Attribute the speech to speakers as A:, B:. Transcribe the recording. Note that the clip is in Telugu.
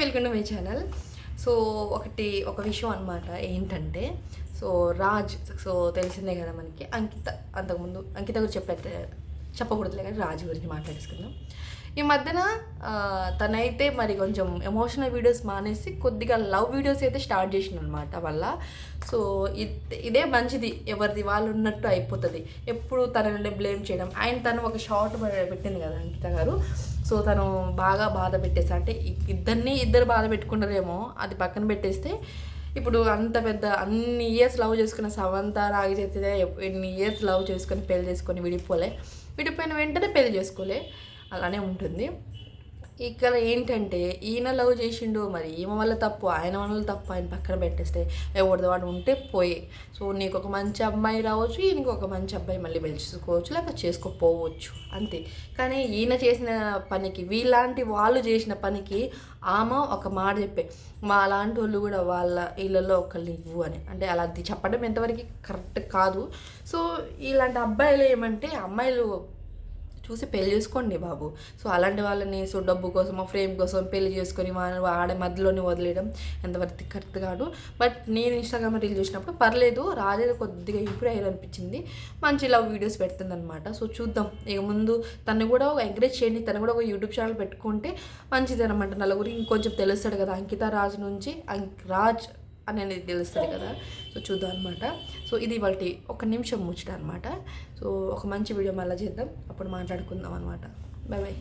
A: Welcome to my channel. So ఒకటి ఒక విషయం అనమాట ఏంటంటే సో రాజ్ సో తెలిసిందే కదా మనకి అంకిత అంతకుముందు అంకిత గురించి చెప్పే చెప్పకూడదులే కానీ రాజు గురించి మాట్లాడేసుకుందాం. ఈ మధ్యన తనైతే మరి కొంచెం ఎమోషనల్ వీడియోస్ మానేసి కొద్దిగా లవ్ వీడియోస్ అయితే స్టార్ట్ చేసిన అనమాట వల్ల సో ఇదే మంచిది. ఎవరిది వాళ్ళు ఉన్నట్టు అయిపోతుంది. ఎప్పుడు తనని బ్లేమ్ చేయడం. ఆయన తను ఒక షార్ట్ పెట్టింది కదా అంకిత గారు. సో తను బాగా బాధ పెట్టేసి. అంటే ఇద్దరిని ఇద్దరు బాధ పెట్టుకుంటారేమో అది పక్కన పెట్టేస్తే ఇప్పుడు అంత పెద్ద అన్ని ఇయర్స్ లవ్ చేసుకున్న సమంత రాగి చేస్తే ఎన్ని ఇయర్స్ లవ్ చేసుకొని పెళ్ళి చేసుకొని విడిపోలే. విడిపోయిన వెంటనే పెళ్ళి చేసుకోలే. అలానే ఉంటుంది. ఇక్కడ ఏంటంటే ఈయన లవ్ చేసిండు మరి ఈమె వల్ల తప్పు ఆయన వల్ల తప్పు ఆయన పక్కన పెట్టేస్తే ఎవరిది వాడు ఉంటే పోయే. సో నీకు ఒక మంచి అమ్మాయి రావచ్చు ఈయనకి ఒక మంచి అబ్బాయి మళ్ళీ పెంచుకోవచ్చు లేకపోతే చేసుకోపోవచ్చు అంతే. కానీ ఈయన చేసిన పనికి వీళ్ళలాంటి వాళ్ళు చేసిన పనికి ఆమె ఒక మాట చెప్పే మా అలాంటి వాళ్ళు కూడా వాళ్ళ ఇళ్ళల్లో ఒకళ్ళు ఇవ్వు అని. అంటే అలా చెప్పడం ఎంతవరకు కరెక్ట్ కాదు. సో ఇలాంటి అబ్బాయిలు ఏమంటే అమ్మాయిలు చూసి పెళ్ళి చేసుకోండి బాబు. సో అలాంటి వాళ్ళని సో డబ్బు కోసం ఫ్రేమ్ కోసం పెళ్ళి చేసుకొని వాళ్ళు ఆడ మధ్యలోనే వదిలేయడం ఎంతవరకు కరెక్ట్ కాదు. బట్ నేను ఇన్స్టాగ్రామ్ రీల్ చూసినప్పుడు పర్లేదు రాజేది కొద్దిగా ఇంప్రూవ్ అయ్యారు అనిపించింది మంచి లవ్ వీడియోస్ పెడుతుందనమాట సో చూద్దాం. ఇక ముందు తను కూడా ఒక ఎంకరేజ్ చేయండి. తను కూడా ఒక యూట్యూబ్ ఛానల్ పెట్టుకుంటే మంచిది అనమాట నలుగురి ఇంకొంచెం తెలుస్తాడు కదా. అంకిత రాజ్ నుంచి అంక్ రాజ్ అనేది తెలుస్తుంది కదా. సో చూద్దాం అనమాట సో ఇది వాళ్ళకి ఒక నిమిషం ముచ్చట అనమాట సో ఒక మంచి వీడియో మళ్ళీ చేద్దాం. అప్పుడు మాట్లాడుకుందాం అనమాట బాయ్ బాయ్